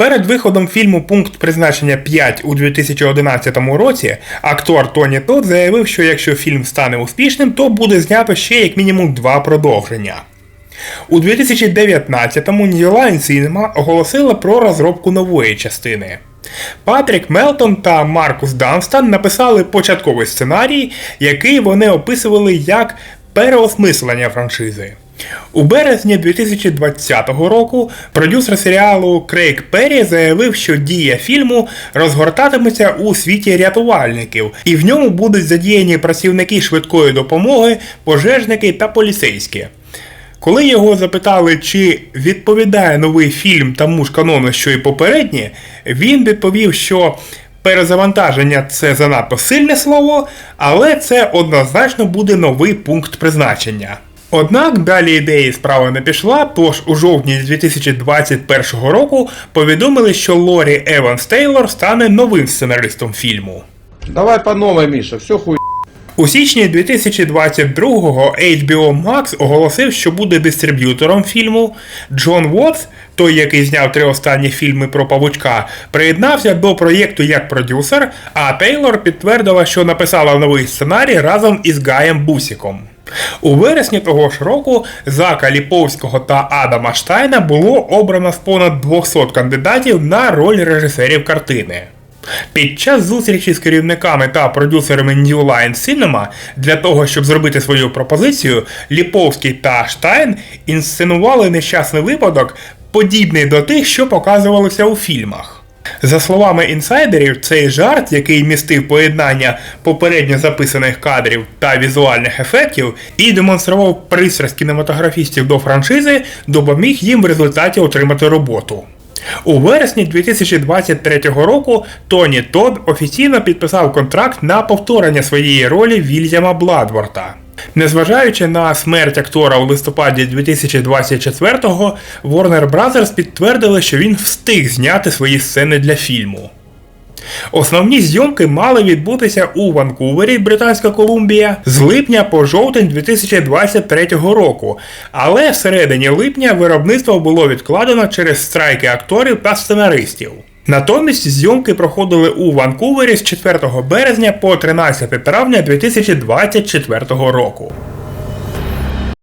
Перед виходом фільму Пункт призначення 5 у 2011 році актор Тоні Тодд заявив, що якщо фільм стане успішним, то буде знято ще як мінімум два продовження. У 2019-му New Line Cinema оголосила про розробку нової частини. Патрік Мелтон та Маркус Данстан написали початковий сценарій, який вони описували як переосмислення франшизи. У березні 2020 року продюсер серіалу Крейг Перрі заявив, що дія фільму розгортатиметься у світі рятувальників, і в ньому будуть задіяні працівники швидкої допомоги, пожежники та поліцейські. Коли його запитали, чи відповідає новий фільм тому ж канону, що й попередні, він відповів, що перезавантаження це занадто сильне слово, але це однозначно буде новий пункт призначення. Однак далі ідеї справа не пішла, тож у жовтні 2021 року повідомили, що Лорі Еванс Тейлор стане новим сценаристом фільму. Давай по новой, Миша, все хуй. У січні 2022-го HBO Max оголосив, що буде дистриб'ютором фільму. Джон Уотс, той, який зняв три останні фільми про павучка, приєднався до проєкту як продюсер, а Тейлор підтвердила, що написала новий сценарій разом із Гаєм Бусіком. У вересні того ж року Зака Ліповського та Адама Штайна було обрано з понад 200 кандидатів на роль режисерів картини. Під час зустрічі з керівниками та продюсерами New Line Cinema для того, щоб зробити свою пропозицію, Ліповський та Штайн інсценували нещасний випадок, подібний до тих, що показувалося у фільмах. За словами інсайдерів, цей жарт, який містив поєднання попередньо записаних кадрів та візуальних ефектів, і демонстрував пристрасть кінематографістів до франшизи, допоміг їм в результаті отримати роботу. У вересні 2023 року Тоні Тодд офіційно підписав контракт на повторення своєї ролі Вільяма Бладворта. Незважаючи на смерть актора у листопаді 2024-го, Warner Bros. підтвердили, що він встиг зняти свої сцени для фільму. Основні зйомки мали відбутися у Ванкувері, Британська Колумбія, з липня по жовтень 2023 року, але всередині липня виробництво було відкладено через страйки акторів та сценаристів. Натомість зйомки проходили у Ванкувері з 4 березня по 13 травня 2024 року.